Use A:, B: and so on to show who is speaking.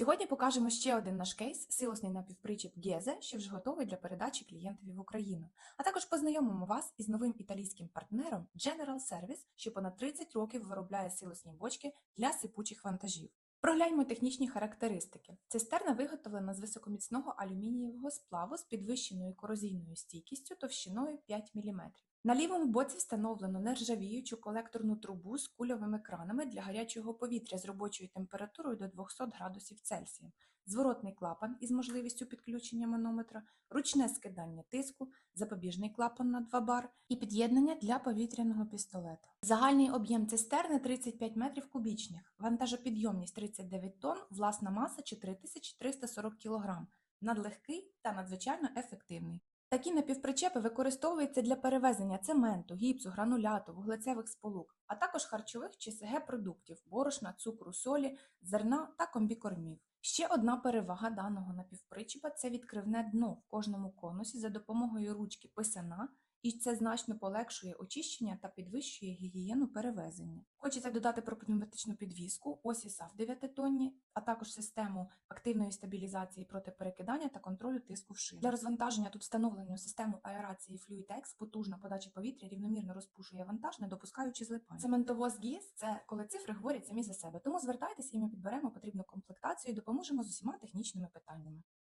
A: Сьогодні покажемо ще один наш кейс силосний напівпричіп Гезе, що вже готовий для передачі клієнтові в Україну. А також познайомимо вас із новим італійським партнером General Service, що понад 30 років виробляє силосні бочки для сипучих вантажів. Прогляньмо технічні характеристики. Цистерна виготовлена з високоміцного алюмінієвого сплаву з підвищеною корозійною стійкістю товщиною 5 мм. На лівому боці встановлено нержавіючу колекторну трубу з кульовими кранами для гарячого повітря з робочою температурою до 200 градусів Цельсія, зворотний клапан із можливістю підключення манометра, ручне скидання тиску, запобіжний клапан на 2 бар і під'єднання для повітряного пістолета. Загальний об'єм цистерни 35 метрів кубічних, вантажопідйомність 39 тонн, власна маса 4340 кг, надлегкий та надзвичайно ефективний. Такі напівпричепи використовуються для перевезення цементу, гіпсу, грануляту, вуглецевих сполук, а також харчових чи СГ продуктів, борошна, цукру, солі, зерна та комбікормів. Ще одна перевага даного напівпричепа це відкривне дно в кожному конусі за допомогою ручки писана, і це значно полегшує очищення та підвищує гігієну перевезення. Хочеться додати про пневматичну підвіску, осі САВ 9 тонні, а також систему активної стабілізації проти перекидання та контролю тиску в шину. Для розвантаження тут встановлено систему аерації FluidX, потужна подача повітря рівномірно розпушує вантаж, не допускаючи злипань. Цементовоз ГІС – це коли цифри говорять самі за себе. Тому звертайтеся і ми підберемо потрібну комплектацію і допоможемо з усіма технічними питаннями.